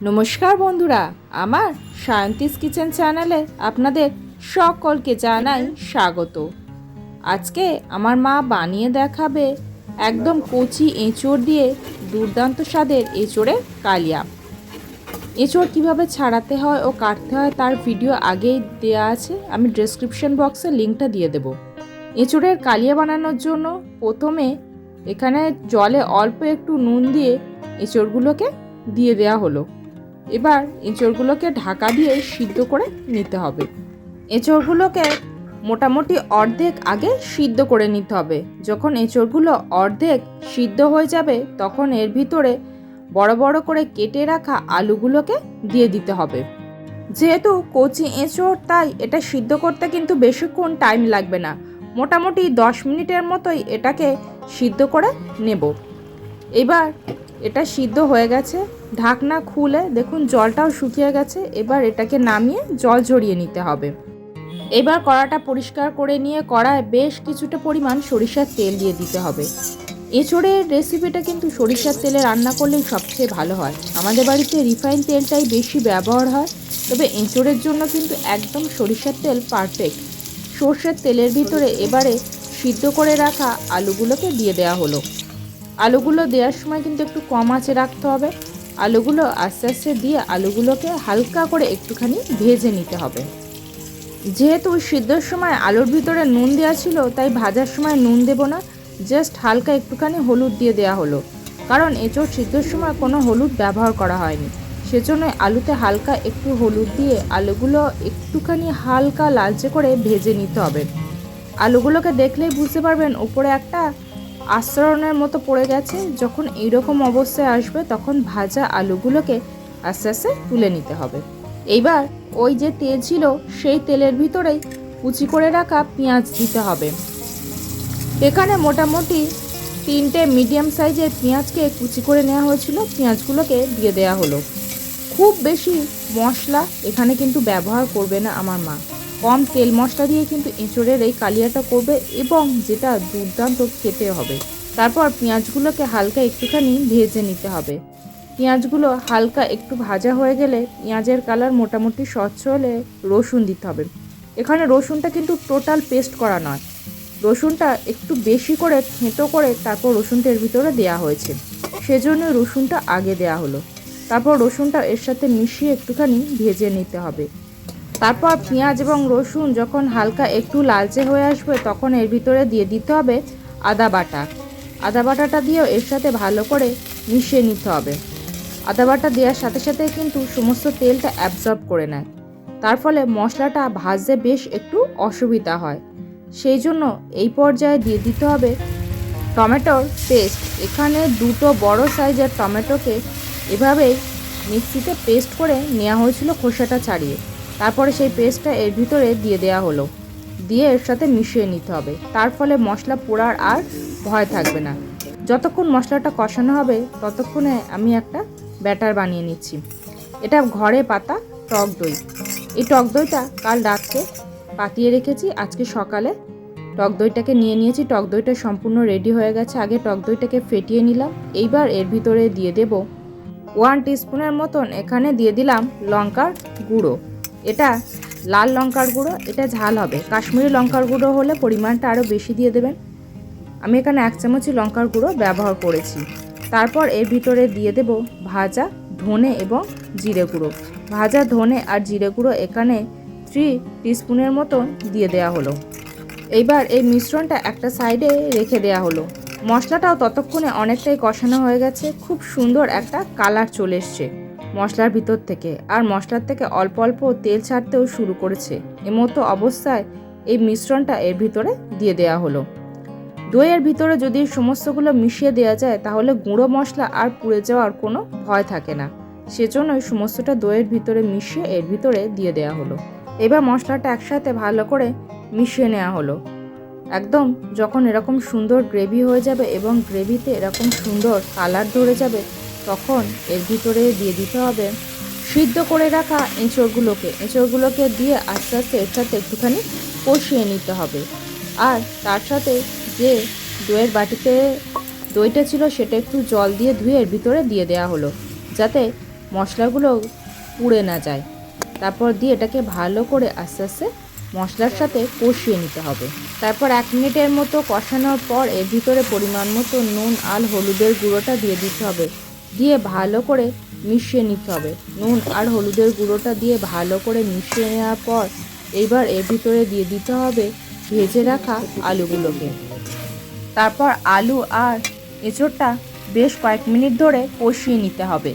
নমস্কার বন্ধুরা, আমার সায়ন্তিস কিচেন চ্যানেলে আপনাদের সকলকে জানাই স্বাগত। আজকে আমার মা বানিয়ে দেখাবে একদম কচি এঁচড় দিয়ে দুর্দান্ত স্বাদের এঁচড়ের কালিয়া। এঁচড় কীভাবে ছাড়াতে হয় ও কাটতে হয় তার ভিডিও আগেই দেওয়া আছে, আমি ডেসক্রিপশন বক্সে লিঙ্কটা দিয়ে দেবো। এঁচড়ের কালিয়া বানানোর জন্য প্রথমে এখানে জলে অল্প একটু নুন দিয়ে এঁচড়গুলোকে দিয়ে দেওয়া হলো। এবার এঁচড়গুলোকে ঢাকা দিয়ে সিদ্ধ করে নিতে হবে। এঁচড়গুলোকে মোটামুটি অর্ধেক আগে সিদ্ধ করে নিতে হবে। যখন এঁচড়গুলো অর্ধেক সিদ্ধ হয়ে যাবে, তখন এর ভিতরে বড় বড় করে কেটে রাখা আলুগুলোকে দিয়ে দিতে হবে। যেহেতু কচি এঁচড়, তাই এটা সিদ্ধ করতে কিন্তু বেশিক্ষণ টাইম লাগবে না। মোটামুটি দশ মিনিটের মতোই এটাকে সিদ্ধ করে নেব। এবার এটা সিদ্ধ হয়ে গেছে। ঢাকনা খুলে দেখুন, জলটাও শুকিয়ে গেছে। এবার এটাকে নামিয়ে জল ঝরিয়ে নিতে হবে। এবার কড়াটা পরিষ্কার করে নিয়ে কড়ায় বেশ কিছুটা পরিমাণ সরিষার তেল দিয়ে দিতে হবে। এঁচড়ের রেসিপিটা কিন্তু সরিষার তেলে রান্না করলেই সবচেয়ে ভালো হয়। আমাদের বাড়িতে রিফাইন তেলটাই বেশি ব্যবহার হয়, তবে এঁচড়ের জন্য কিন্তু একদম সরিষার তেল পারফেক্ট। সর্ষের তেলের ভিতরে এবারে সিদ্ধ করে রাখা আলুগুলোকে দিয়ে দেওয়া হলো। আলুগুলো দেওয়ার সময় কিন্তু একটু কম আঁচে রাখতে হবে। আলুগুলো আস্তে আস্তে দিয়ে আলুগুলোকে হালকা করে একটুখানি ভেজে নিতে হবে। যেহেতু সিদ্ধর সময় আলুর ভিতরে নুন দেওয়া ছিল, তাই ভাজার সময় নুন দেব না, জাস্ট হালকা একটুখানি হলুদ দিয়ে দেওয়া হলো। কারণ এঁচড় সিদ্ধর সময় কোনো হলুদ ব্যবহার করা হয়নি। সেজন্য আলুতে হালকা একটু হলুদ দিয়ে আলুগুলো একটুখানি হালকা লালচে করে ভেজে নিতে হবে। আলুগুলোকে দেখলেই বুঝতে পারবেন, উপরে একটা আস্তরণের মতো পড়ে গেছে, যখন এইরকম অবস্থায় আসবে তখন ভাজা আলুগুলোকে আস্তে আস্তে তুলে নিতে হবে। এইবার ওই যে তেল ছিল, সেই তেলের ভিতরেই কুচি করে রাখা পেঁয়াজ দিতে হবে। এখানে মোটামুটি তিনটে মিডিয়াম সাইজের পেঁয়াজকে কুচি করে নেওয়া হয়েছিল, পেঁয়াজগুলোকে দিয়ে দেওয়া হলো। খুব বেশি মশলা এখানে কিন্তু ব্যবহার করবে না আমার মা। কম তেল মশলা দিয়ে কিন্তু এঁচড়ের এই কালিয়াটা করবে এবং যেটা দুর্দান্ত খেতে হবে। তারপর পেঁয়াজগুলোকে হালকা একটুখানি ভেজে নিতে হবে। পেঁয়াজগুলো হালকা একটু ভাজা হয়ে গেলে পেঁয়াজের কালার মোটামুটি স্বচ্ছ হলে রসুন দিতে হবে। এখানে রসুনটা কিন্তু টোটাল পেস্ট করা নয়। রসুনটা একটু বেশি করে থেঁতো করে তারপর রসুনটা এর ভিতরে দেওয়া হয়েছে। সেজন্য রসুনটা আগে দেওয়া হলো। তারপর রসুনটা এর সাথে মিশিয়ে একটুখানি ভেজে নিতে হবে। তারপর পেঁয়াজ এবং রসুন যখন হালকা একটু লালচে হয়ে আসবে, তখন এর ভিতরে দিয়ে দিতে হবে আদা বাটা। আদা বাটাটা দিয়েও এর সাথে ভালো করে মিশিয়ে নিতে হবে। আদা বাটা দেওয়ার সাথে সাথে কিন্তু সমস্ত তেলটা অ্যাবজর্ব করে নেয়। তার ফলে মশলাটা ভাজতে বেশ একটু অসুবিধা হয়। সেই জন্য এই পর্যায়ে দিয়ে দিতে হবে টমেটোর পেস্ট। এখানে দুটো বড় সাইজের টমেটোকে এভাবেই মিক্সিতে পেস্ট করে নেওয়া হয়েছিল খোসাটা ছাড়িয়ে। তারপরে সেই পেস্টটা এর ভিতরে দিয়ে দেওয়া হলো। দিয়ে এর সাথে মিশিয়ে নিতে হবে। তার ফলে মশলা পোড়ার আর ভয় থাকবে না। যতক্ষণ মশলাটা কষানো হবে, ততক্ষণে আমি একটা ব্যাটার বানিয়ে নিচ্ছি। এটা ঘরে পাতা, টক দই। এই টক দইটা কাল রাত্রে পাতিয়ে রেখেছি। আজকে সকালে টক দইটাকে নিয়ে নিয়েছি। টক দইটা সম্পূর্ণ রেডি হয়ে গেছে। আগে টক দইটাকে ফেটিয়ে নিলাম। এইবার এর ভিতরে দিয়ে দেব ওয়ান টিস্পুনের মতন এখানে দিয়ে দিলাম লঙ্কার গুঁড়ো। এটা লাল লঙ্কার গুঁড়ো, এটা ঝাল হবে। কাশ্মীরি লঙ্কার গুঁড়ো হলে পরিমাণটা আরও বেশি দিয়ে দেবেন। আমি এখানে এক চামচি লঙ্কার গুঁড়ো ব্যবহার করেছি। তারপর এর ভিতরে দিয়ে দেব ভাজা, ধনে এবং জিরে গুঁড়ো। ভাজা, ধনে আর জিরে গুঁড়ো এখানে থ্রি টিস্পুনের মতন দিয়ে দেওয়া হলো। এইবার এই মিশ্রণটা একটা সাইডে রেখে দেওয়া হলো। মশলাটাও ততক্ষণে অনেকটাই কষানো হয়ে গেছে। খুব সুন্দর একটা কালার চলে এসছে। মশলার ভিতর থেকে। আর মশলার থেকে অল্প অল্প তেল ছাড়তেও শুরু করেছে। এমতো অবস্থায় এই মিশ্রণটা এর ভিতরে দিয়ে দেওয়া হলো। দইয়ের ভিতরে যদি সমস্তগুলো মিশিয়ে দেওয়া যায়, তাহলে গুঁড়ো মশলা আর পুড়ে যাওয়ার কোনো ভয় থাকে না। সেজন্যই সমস্তটা দইয়ের ভিতরে মিশিয়ে এর ভিতরে দিয়ে দেওয়া হলো। এবার মশলাটা একসাথে ভালো করে মিশিয়ে নেওয়া হলো। একদম যখন এরকম সুন্দর গ্রেভি হয়ে যাবে এবং গ্রেভিতে এরকম সুন্দর কালার ধরে যাবে তখন এর ভিতরে দিয়ে দিতে হবে সিদ্ধ করে রাখা এঁচড়গুলোকে। এঁচড়গুলোকে দিয়ে আস্তে আস্তে এর সাথে একটুখানি কষিয়ে নিতে হবে। আর তার সাথে যে দইয়ের বাটিতে দইটা ছিল সেটা একটু জল দিয়ে ধুয়ে এর ভিতরে দিয়ে দেওয়া হলো, যাতে মশলাগুলো পুড়ে না যায়। তারপর দিয়ে এটাকে ভালো করে আস্তে আস্তে মশলার সাথে কষিয়ে নিতে হবে। তারপর এক মিনিটের মতো কষানোর পর এর ভিতরে পরিমাণ মতো নুন আর হলুদের গুঁড়োটা দিয়ে দিতে হবে। দিয়ে ভালো করে মিশিয়ে নিতে হবে। নুন আর হলুদের গুঁড়োটা দিয়ে ভালো করে মিশিয়ে নেওয়ার পর এবার এর ভিতরে দিয়ে দিতে হবে ভেজে রাখা আলুগুলোকে। তারপর আলু আর এঁচোড়টা বেশ কয়েক মিনিট ধরে কষিয়ে নিতে হবে।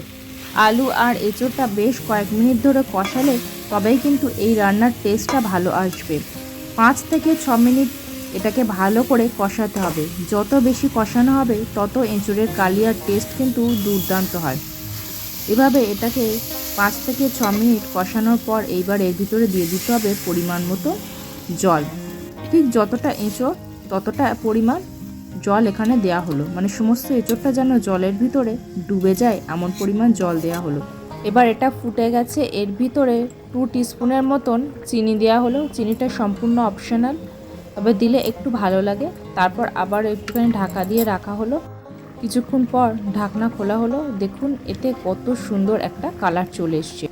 আলু আর এঁচোড়টা বেশ কয়েক মিনিট ধরে কষালে তবেই কিন্তু এই রান্নার টেস্টটা ভালো আসবে। পাঁচ থেকে ছ মিনিট এটাকে ভালো করে কষাতে হবে। যত বেশি কষানো হবে, তত এঁচোড়ের কালিয়ার টেস্ট কিন্তু দুর্দান্ত হয়। এভাবে এটাকে পাঁচ থেকে ছ মিনিট কষানোর পর এইবার এর ভিতরে দিয়ে দিতে হবে পরিমাণ মতো জল। ঠিক যতটা এঁচোড়, ততটা পরিমাণ জল এখানে দেয়া হলো। মানে সমস্ত এঁচোড়টা যেন জলের ভিতরে ডুবে যায়, এমন পরিমাণ জল দেয়া হলো। এবার এটা ফুটে গেছে, এর ভিতরে টু টিস্পুনের মতন চিনি দেওয়া হলো। চিনিটা সম্পূর্ণ অপশনাল তবে দিলে একটু ভালো লাগে। তারপর আবার একটুখানি ঢাকা দিয়ে রাখা হলো। কিছুক্ষণ পর ঢাকনা খোলা হলো। দেখুন, এতে কত সুন্দর একটা কালার চলে এসছে।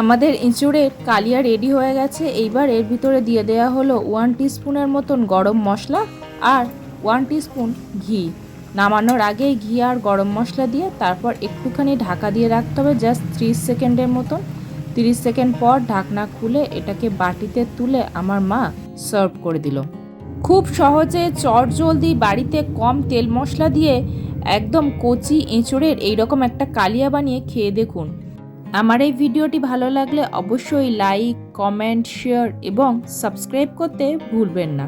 আমাদের ইঁচুড়ের কালিয়া রেডি হয়ে গেছে। এইবার এর ভিতরে দিয়ে দেওয়া হলো ওয়ান টিস্পুনের মতন গরম মশলা আর ওয়ান টিস্পুন ঘি। নামানোর আগে ঘি আর গরম মশলা দিয়ে তারপর একটুখানি ঢাকা দিয়ে রাখতে হবে জাস্ট ত্রিশ সেকেন্ডের মতন। তিরিশ সেকেন্ড পর ঢাকনা খুলে এটাকে বাটিতে তুলে আমার মা সার্ভ করে দিল। খুব সহজে চটজলদি বাড়িতে কম তেল মশলা দিয়ে একদম কচি এঁচড়ের এইরকম একটা কালিয়া বানিয়ে খেয়ে দেখুন। আমার এই ভিডিওটি ভালো লাগলে অবশ্যই লাইক, কমেন্ট, শেয়ার এবং সাবস্ক্রাইব করতে ভুলবেন না।